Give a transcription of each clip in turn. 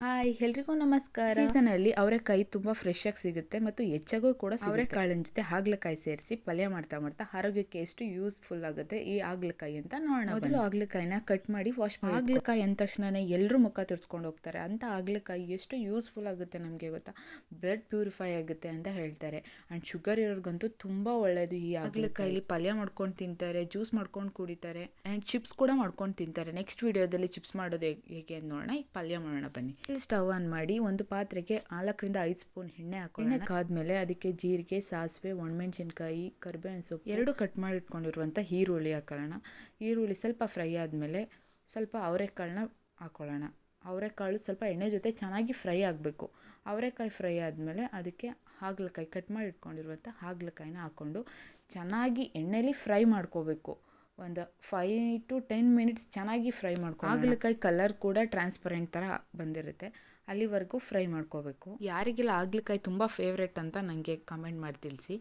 Hi ಎಲ್ರಿಗೂ ನಮಸ್ಕಾರ. Season ಅಲ್ಲಿ ಅವರೆಕಾಯಿ ತುಂಬಾ ಫ್ರೆಶ್ ಆಗಿ ಸಿಗುತ್ತೆ ಮತ್ತು ಹೆಚ್ಚಾಗೂ ಕೂಡ ಅವರೆಕಾಳಿನ ಜೊತೆ ಹಾಗಲಕಾಯಿ ಸೇರಿಸಿ ಪಲ್ಯ ಮಾಡ್ತಾ ಮಾಡ್ತಾ ಆರೋಗ್ಯಕ್ಕೆ ಎಷ್ಟು ಯೂಸ್ಫುಲ್ ಆಗುತ್ತೆ ಈ ಹಾಗಲಕಾಯಿ ಅಂತ ನೋಡೋಣ ಮೊದಲು ಹಾಗಲಕಾಯಿನ ಕಟ್ ಮಾಡಿ ವಾಶ್ ಮಾಡಿ ಹಾಗಲಕಾಯಿ ಅಂದ ತಕ್ಷಣ ಎಲ್ಲರೂ ಮುಖ ತುರ್ಸ್ಕೊಂಡು ಹೋಗ್ತಾರೆ. ಅಂತ ಹಾಗಲಕಾಯಿ ಎಷ್ಟು ಯೂಸ್ಫುಲ್ ಆಗುತ್ತೆ ನಮಗೆ ಗೊತ್ತಾ? ಬ್ಲಡ್ ಪ್ಯೂರಿಫೈ ಆಗುತ್ತೆ ಅಂತ ಹೇಳ್ತಾರೆ. ಅಂಡ್ ಶುಗರ್ ಇರೋರ್ಗಂತೂ ತುಂಬಾ ಒಳ್ಳೆಯದು ಈ ಹಾಗಲಕಾಯಿಲಿ ಪಲ್ಯ ಮಾಡ್ಕೊಂಡು ತಿಂತಾರೆ ಜ್ಯೂಸ್ ಮಾಡ್ಕೊಂಡು ಕುಡಿತಾರೆ ಅಂಡ್ ಚಿಪ್ಸ್ ಕೂಡ ಮಾಡ್ಕೊಂಡು ತಿಂತಾರೆ. ನೆಕ್ಸ್ಟ್ ವಿಡಿಯೋದಲ್ಲಿ ಚಿಪ್ಸ್ ಮಾಡೋದು ಹೇಗೆ ಅಂತ ನೋಡೋಣ. ಈಗ ಪಲ್ಯ ಮಾಡೋಣ ಬನ್ನಿ. ಸ್ಟವ್ ಆನ್ ಮಾಡಿ ಒಂದು ಪಾತ್ರೆಗೆ ನಾಲ್ಕರಿಂದ ಐದು ಸ್ಪೂನ್ ಎಣ್ಣೆ ಹಾಕೋಣ ಎಣ್ಣೆ ಕಾದ್ಮೇಲೆ ಅದಕ್ಕೆ ಜೀರಿಗೆ ಸಾಸಿವೆ ಒಣಮೆಣಸಿನ್ಕಾಯಿ ಕರಿಬೇವಿನ ಸೊಪ್ಪು ಎರಡು ಕಟ್ ಮಾಡಿ ಇಟ್ಕೊಂಡಿರುವಂಥ ಈರುಳ್ಳಿ ಹಾಕೊಳ್ಳೋಣ. ಈರುಳ್ಳಿ ಸ್ವಲ್ಪ ಫ್ರೈ ಆದಮೇಲೆ ಸ್ವಲ್ಪ ಅವರೆಕಾಳನ್ನ ಹಾಕೊಳ್ಳೋಣ. ಅವರೆಕಾಳು ಸ್ವಲ್ಪ ಎಣ್ಣೆ ಜೊತೆ ಚೆನ್ನಾಗಿ ಫ್ರೈ ಆಗಬೇಕು. ಅವರೆಕಾಯಿ ಫ್ರೈ ಆದಮೇಲೆ ಅದಕ್ಕೆ ಹಾಗಲಕಾಯಿ ಕಟ್ ಮಾಡಿ ಇಟ್ಕೊಂಡಿರುವಂಥ ಹಾಗಲಕಾಯಿನ ಹಾಕ್ಕೊಂಡು ಚೆನ್ನಾಗಿ ಎಣ್ಣೆಲಿ ಫ್ರೈ ಮಾಡ್ಕೋಬೇಕು. ಒಂದು ಫೈ ಟು ಟೆನ್ ಮಿನಿಟ್ಸ್ ಚೆನ್ನಾಗಿ ಫ್ರೈ ಮಾಡ್ಕೊ ಹಾಗಲಕಾಯಿ ಕಲರ್ ಕೂಡ ಟ್ರಾನ್ಸ್ಪರೆಂಟ್ ಥರ ಬಂದಿರುತ್ತೆ. ಅಲ್ಲಿವರೆಗೂ ಫ್ರೈ ಮಾಡ್ಕೋಬೇಕು. ಯಾರಿಗೆಲ್ಲ ಹಾಗಲಕಾಯಿ ತುಂಬ ಫೇವ್ರೆಟ್ ಅಂತ ನನಗೆ ಕಮೆಂಟ್ ಮಾಡಿ ತಿಳಿಸಿ.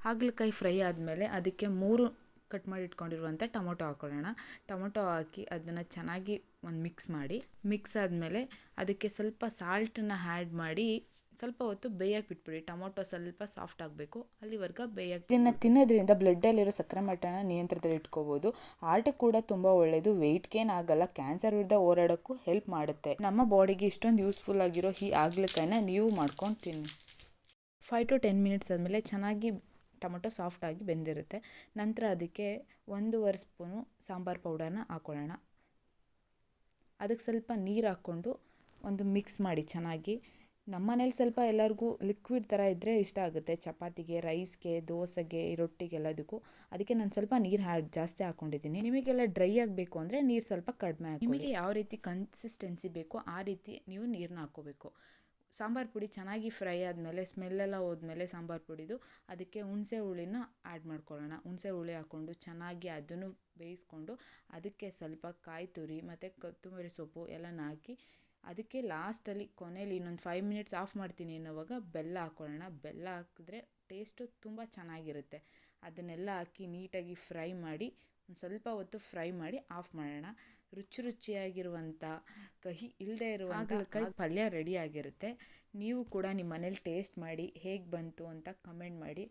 ಹಾಗಲಕಾಯಿ ಫ್ರೈ ಆದಮೇಲೆ ಅದಕ್ಕೆ ಮೂರು ಕಟ್ ಮಾಡಿ ಇಟ್ಕೊಂಡಿರುವಂಥ ಟೊಮೊಟೊ ಹಾಕೊಳ್ಳೋಣ. ಟೊಮೊಟೊ ಹಾಕಿ ಅದನ್ನು ಚೆನ್ನಾಗಿ ಒಂದು ಮಿಕ್ಸ್ ಮಾಡಿ. ಮಿಕ್ಸ್ ಆದಮೇಲೆ ಅದಕ್ಕೆ ಸ್ವಲ್ಪ ಸಾಲ್ಟನ್ನು ಆ್ಯಡ್ ಮಾಡಿ ಸ್ವಲ್ಪ ಹೊತ್ತು ಬೇಯಕ್ಕೆ ಬಿಟ್ಬಿಡಿ ಟೊಮೊಟೊ ಸ್ವಲ್ಪ ಸಾಫ್ಟ್ ಆಗಬೇಕು. ಅಲ್ಲಿವರೆಗೆ ಬೇಯಕ್ಕೆ ಇದನ್ನು ತಿನ್ನೋದ್ರಿಂದ ಬ್ಲಡ್ಡಲ್ಲಿರೋ ಸಕ್ಕರೆ ಮಟ್ಟನ ನಿಯಂತ್ರಣದಲ್ಲಿ ಇಟ್ಕೋಬೋದು. ಆರ್ಟ್ ಕೂಡ ತುಂಬ ಒಳ್ಳೆಯದು ವೆಯ್ಟ್ ಗೇನ್ ಆಗಲ್ಲ. ಕ್ಯಾನ್ಸರ್ ವಿರುದ್ಧ ಹೋರಾಡೋಕ್ಕೂ ಹೆಲ್ಪ್ ಮಾಡುತ್ತೆ. ನಮ್ಮ ಬಾಡಿಗೆ ಇಷ್ಟೊಂದು ಯೂಸ್ಫುಲ್ ಆಗಿರೋ ಈ ಆಗ್ಲಿಕಾಯಿನ ನೀವು ಮಾಡ್ಕೊಂಡು ತಿನ್ನಿ ಫೈವ್ ಟು ಟೆನ್ ಮಿನಿಟ್ಸ್ ಆದಮೇಲೆ ಚೆನ್ನಾಗಿ ಟೊಮೊಟೊ ಸಾಫ್ಟಾಗಿ ಬೆಂದಿರುತ್ತೆ. ನಂತರ ಅದಕ್ಕೆ ಒಂದೂವರೆ ಸ್ಪೂನು ಸಾಂಬಾರು ಪೌಡರ್ನ ಹಾಕ್ಕೊಳ್ಳೋಣ ಅದಕ್ಕೆ ಸ್ವಲ್ಪ ನೀರು ಹಾಕ್ಕೊಂಡು ಒಂದು ಮಿಕ್ಸ್ ಮಾಡಿ ಚೆನ್ನಾಗಿ. ನಮ್ಮ ಮನೇಲಿ ಸ್ವಲ್ಪ ಎಲ್ಲರಿಗೂ ಲಿಕ್ವಿಡ್ ಥರ ಇದ್ದರೆ ಇಷ್ಟ ಆಗುತ್ತೆ. ಚಪಾತಿಗೆ ರೈಸ್ಗೆ ದೋಸೆಗೆ ರೊಟ್ಟಿಗೆಲ್ಲದಕ್ಕೂ ಅದಕ್ಕೆ ನಾನು ಸ್ವಲ್ಪ ನೀರು ಹಾ, ಜಾಸ್ತಿ ಹಾಕ್ಕೊಂಡಿದ್ದೀನಿ ನಿಮಗೆಲ್ಲ ಡ್ರೈ ಆಗಬೇಕು ಅಂದರೆ ನೀರು ಸ್ವಲ್ಪ ಕಡಿಮೆ ಹಾಕಿ ನಿಮಗೆ ಯಾವ ರೀತಿ ಕನ್ಸಿಸ್ಟೆನ್ಸಿ ಬೇಕೋ ಆ ರೀತಿ ನೀವು ನೀರನ್ನ ಹಾಕ್ಕೋಬೇಕು. ಸಾಂಬಾರು ಪುಡಿ ಚೆನ್ನಾಗಿ ಫ್ರೈ ಆದಮೇಲೆ ಸ್ಮೆಲ್ಲೆಲ್ಲ ಹೋದ್ಮೇಲೆ ಸಾಂಬಾರು ಪುಡಿದು ಅದಕ್ಕೆ ಹುಣಸೆ ಹುಳಿನ ಆ್ಯಡ್ ಮಾಡ್ಕೊಳ್ಳೋಣ. ಹುಣಸೆ ಹುಳಿ ಹಾಕ್ಕೊಂಡು ಚೆನ್ನಾಗಿ ಅದನ್ನು ಬೇಯಿಸ್ಕೊಂಡು ಅದಕ್ಕೆ ಸ್ವಲ್ಪ ಕಾಯಿ ತುರಿ ಮತ್ತು ಕೊತ್ತಂಬರಿ ಸೊಪ್ಪು ಎಲ್ಲನ ಹಾಕಿ ಅದಕ್ಕೆ ಲಾಸ್ಟಲ್ಲಿ ಕೊನೆಯಲ್ಲಿ ಇನ್ನೊಂದು ಫೈವ್ ಮಿನಿಟ್ಸ್ ಆಫ್ ಮಾಡ್ತೀನಿ ಅನ್ನೋವಾಗ ಬೆಲ್ಲ ಹಾಕ್ಕೊಳ್ಳೋಣ ಬೆಲ್ಲ ಹಾಕಿದ್ರೆ ಟೇಸ್ಟು ತುಂಬ ಚೆನ್ನಾಗಿರುತ್ತೆ. ಅದನ್ನೆಲ್ಲ ಹಾಕಿ ನೀಟಾಗಿ ಫ್ರೈ ಮಾಡಿ ಒಂದು ಸ್ವಲ್ಪ ಹೊತ್ತು ಫ್ರೈ ಮಾಡಿ ಆಫ್ ಮಾಡೋಣ. ರುಚಿ ರುಚಿಯಾಗಿರುವಂಥ ಕಹಿ ಇಲ್ಲದೆ ಇರುವಂಥ ಪಲ್ಯ ರೆಡಿ ಆಗಿರುತ್ತೆ. ನೀವು ಕೂಡ ನಿಮ್ಮ ಮನೇಲಿ ಟೇಸ್ಟ್ ಮಾಡಿ ಹೇಗೆ ಬಂತು ಅಂತ ಕಮೆಂಟ್ ಮಾಡಿ.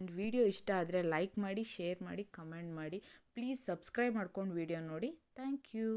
ವಿಡಿಯೋ ಇಷ್ಟ ಆದರೆ ಲೈಕ್ ಮಾಡಿ ಶೇರ್ ಮಾಡಿ ಕಮೆಂಟ್ ಮಾಡಿ. ಪ್ಲೀಸ್ ಸಬ್ಸ್ಕ್ರೈಬ್ ಮಾಡ್ಕೊಂಡು ವಿಡಿಯೋ ನೋಡಿ. Thank you